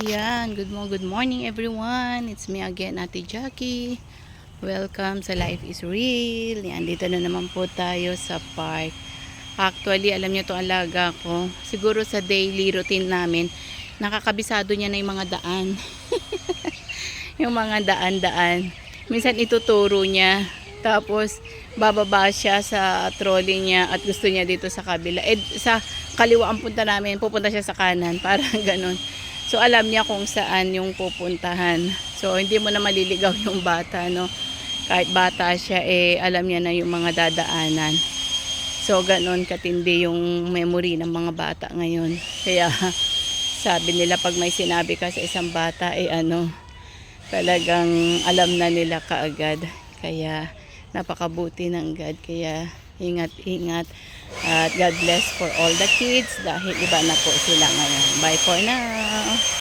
Yan, good morning, good morning everyone. It's me again, Ate Jackie. Welcome sa Life is Real. Yan, dito na naman po tayo sa park. Actually, alam niyo to alaga ko. Siguro sa daily routine namin, nakakabisado niya na yung mga daan. yung mga daan-daan. Minsan ituturo niya. Tapos, bababa siya sa trolley niya at gusto niya dito sa kabila. Eh, sa kaliwa ang punta namin, pupunta siya sa kanan. Parang ganun. So, alam niya kung saan yung pupuntahan. So, hindi mo na maliligaw yung bata, no? Kahit bata siya, eh, alam niya na yung mga dadaanan. So, ganun katindi yung memory ng mga bata ngayon. Kaya, sabi nila pag may sinabi ka sa isang bata, eh ano, talagang alam na nila kaagad. Kaya, napakabuti ng God. Kaya, ingat-ingat. At God bless for all the kids dahil iba na po sila ngayon. Bye for now!